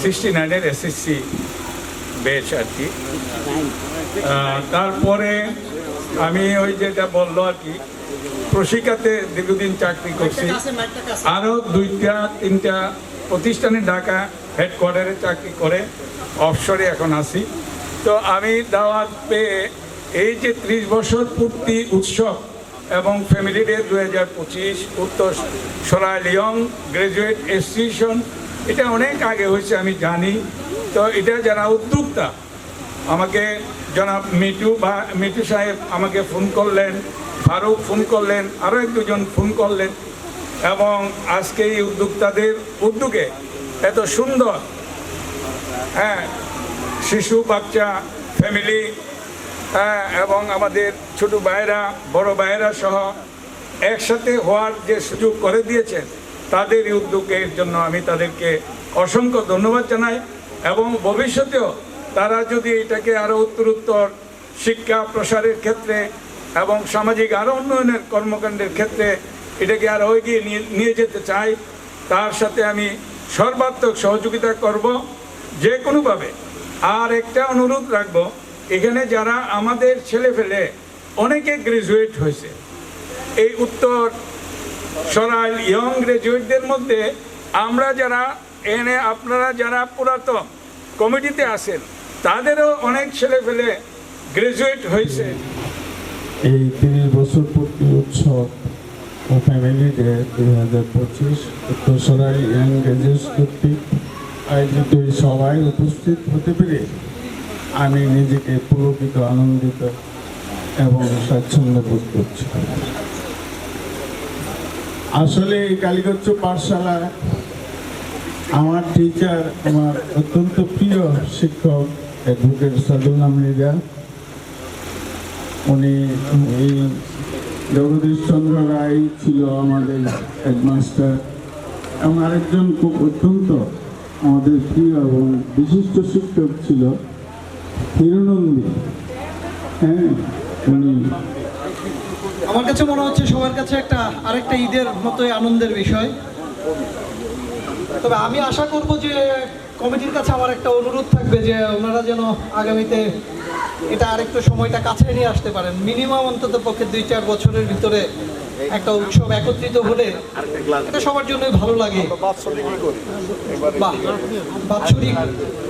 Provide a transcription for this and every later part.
Sixty নাইনের SSC batch আর কি। তারপরে আমি ওই যেটা বলল আর কি প্রশিকাতে দীর্ঘদিন চাকরি করছি। আরও দুইটা, তিনটা প্রতিষ্ঠানে ঢাকা হেডকোয়ার্টারে চাকরি করে অফশরে এখন আছি। তো আমি দাওয়াত পেয়ে এই যে ত্রিশ বছর পূর্তি উৎসব এবং ফ্যামিলি ডে দু হাজার পঁচিশ, উত্তর সরাইল ইয়ং গ্রাজুয়েট অ্যাসোসিয়েশন এটা অনেক আগে হয়েছে, আমি জানি। তো এটা যারা উদ্যোক্তা। আমাকে জনাব মিটু বা মিটু সাহেব আমাকে ফোন করলেন, ফারুক ফোন করলেন আরও এক দুজন ফোন করলেন। এবং আজকে এই উদ্যোক্তাদের উদ্যোগে এত সুন্দর হ্যাঁ শিশু, বাচ্চা, ফ্যামিলি হ্যাঁ এবং আমাদের ছোট ভাইয়েরা, বড় ভাইয়েরা সহ একসাথে হওয়ার যে সুযোগ করে দিয়েছেন তাদের এই উদ্যোগের জন্য আমি তাদেরকে অসংখ্য ধন্যবাদ জানাই এবং ভবিষ্যতেও তারা যদি এটাকে আরও উত্তরোত্তর শিক্ষা প্রসারের ক্ষেত্রে এবং সামাজিক আরও উন্নয়নের কর্মকাণ্ডের ক্ষেত্রে এটাকে আরও এগিয়ে নিয়ে নিয়ে যেতে চাই, তার সাথে আমি সর্বাত্মক সহযোগিতা করব। যে কোনোভাবে আর একটা অনুরোধ রাখব, এখানে যারা আমাদের ছেলে ফেলে অনেকে গ্রাজুয়েট হয়েছে, এই উত্তর সরাইল ইয়ং গ্রাজুয়েটদের মধ্যে আমরা যারা, এনে আপনারা যারা পুরাতন কমিটিতে আছেন, তাদেরও অনেক ছেলে ফেলে গ্রাজুয়েট হয়েছে। এই তিরিশ বছর পূর্তি উৎসব ও ফ্যামিলি ডে দুই হাজার পঁচিশ উত্তরসরাই ইয়াং গ্রাজুয়েটস কর্তৃক আয়োজিত এই সভায় উপস্থিত হতে পেরে আমি নিজেকে পুলকিত, আনন্দিত এবং স্বাচ্ছন্দ্য বোধ করছি। আসলে এই কালীগচ্ছ পাঠশালায় আমার টিচার আমার অত্যন্ত প্রিয় শিক্ষক অ্যাডভোকেট সাদুল নামরিদা উনি এই জগদীশ চন্দ্র রায় ছিল আমাদের হেডমাস্টার এবং আরেকজন খুব অত্যন্ত আমাদের প্রিয় এবং বিশিষ্ট শিক্ষক ছিল হিরনন্দী হ্যাঁ উনি আমার কাছে মনে হচ্ছে সবার কাছে একটা, আরেকটা ঈদের মতোই আনন্দের বিষয়। তবে আমি আশা করব যে কমিটির কাছে আমার একটা অনুরোধ থাকবে যে ওনারা যেন আগামীতে এটা আরেকটু সময়টা কাছে নিয়ে আসতে পারেন। মিনিমাম অন্তত পক্ষে দুই চার বছরের ভিতরে একটা উৎসব একত্রিত হলে এটা সবার জন্যই ভালো লাগে। বাৎসরিক,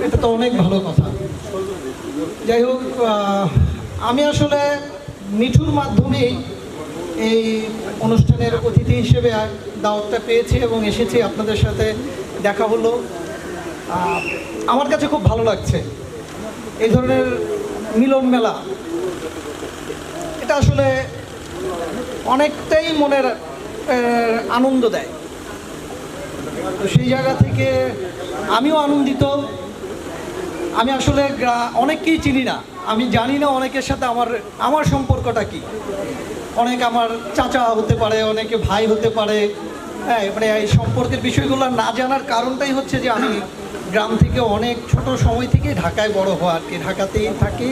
এটা তো অনেক ভালো কথা। যাই হোক আমি আসলে মিঠুর মাধ্যমেই এই অনুষ্ঠানের অতিথি হিসেবে দাওয়াতটা পেয়েছি এবং এসেছি আপনাদের সাথে দেখা হলো। আমার কাছে খুব ভালো লাগছে এই ধরনের মিলন মেলা। এটা আসলে অনেকটাই মনের আনন্দ দেয়। তো সেই জায়গা থেকে আমিও আনন্দিত। আমি আসলে অনেককেই চিনি না। আমি জানি না অনেকের সাথে আমার আমার সম্পর্কটা কি। অনেক আমার চাচা হতে পারে অনেকে ভাই হতে পারে। হ্যাঁ মানে এই সম্পর্কের বিষয়গুলো না জানার কারণটাই হচ্ছে যে আমি গ্রাম থেকে অনেক ছোট সময় থেকে ঢাকায় বড় হওয়া আর কি। ঢাকাতেই থাকি।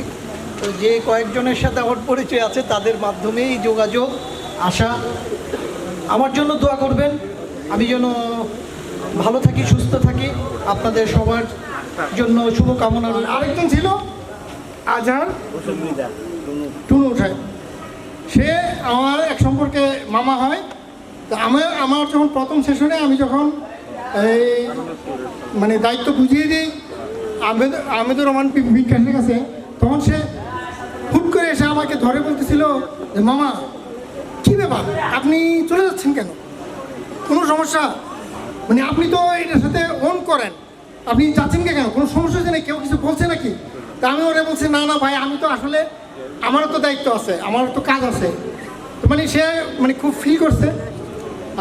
তো যে কয়েকজনের সাথে আমার পরিচয় আছে তাদের মাধ্যমেই যোগাযোগ আসা আমার জন্য দোয়া করবেন। আমি যেন ভালো থাকি সুস্থ থাকি। আপনাদের সবার জন্য শুভকামনা আরেকজন ছিল? আজহার টুনু। সাহেব সে আমার এক সম্পর্কে মামা হয়। তো আমি, আমার যখন প্রথম সেশনে আমি যখন এই মানে দায়িত্ব বুঝিয়ে দিই আহমেদ আহমেদুর রহমান বিজ্ঞানের কাছে, তখন সে হুট করে এসে আমাকে ধরে বলতেছিল যে, মামা, কী ব্যাপার? আপনি চলে যাচ্ছেন কেন? কোনো সমস্যা? মানে আপনি তো এটার সাথে অন করেন। আপনি যাচ্ছেন কেন? কোনো সমস্যা হচ্ছে না কেউ কিছু বলছে নাকি? তা আমি ওরা বলছি, না না ভাই, আমি তো আসলে আমারও তো দায়িত্ব আছে আমারও তো কাজ আছে। তো মানে সে মানে খুব ফিল করছে।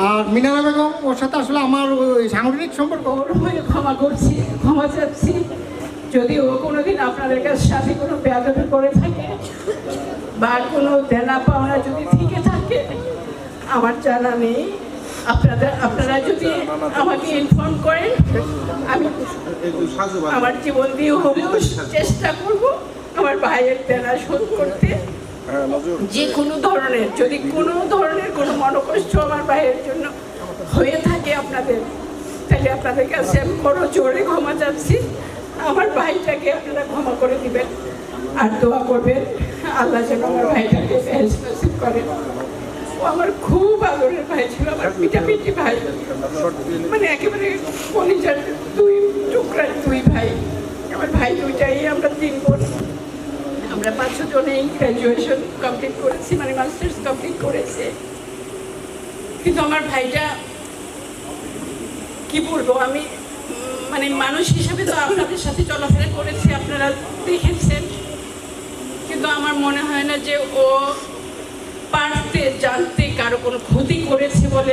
আর মিনারা বেগম ওর সাথে আসলে আমার ওই সাংগঠনিক সম্পর্ক। হয়ে ক্ষমা করছি ক্ষমা চাচ্ছি। যদি ও কোনোদিন আপনাদের কাছে সাথে কোনো বেয়াদবি করে থাকে বা কোনো দেনা পাওনা যদি থেকে থাকে আমার জানা নেই। আপনাদের আপনারা যদি আমাকে ইনফর্ম করেন আমি আমার জীবন দিয়ে হলেও চেষ্টা করব। আমার ভাইয়ের দেনা শোধ করতে। যে কোনো ধরনের যদি কোনো ধরনের কোনো মনোকষ্ট আমার ভাইয়ের জন্য হয়ে থাকে আপনাদের তাহলে আপনাদের কাছে আমি বড় জোরে ক্ষমা চাচ্ছি। আমার ভাইটাকে আপনারা ক্ষমা করে দিবেন আর দোয়া করবেন। আল্লাহ যেন আমার ভাইটাকে নসিব করেন। ও আমার খুব আদরের ভাই ছিল আমার পিটাপিটি ভাই। মানে একেবারে কলিজার দুই টুকরার দুই ভাই। আমার ভাই দুইটাই আমরা তিন বোন। আমরা পাঁচ জনেই গ্র্যাজুয়েশন কমপ্লিট করেছি মানে মাস্টার্স কমপ্লিট করেছে। কিন্তু আমার ভাইটা কি বলব, আমি মানে মানুষ হিসেবে তো আপনাদের সাথে চলাফেরা করেছি, আপনারা দেখেছেন। কিন্তু আমার মনে হয় না যে ও পারতে, জানতে কারও কোনো ক্ষতি করেছে বলে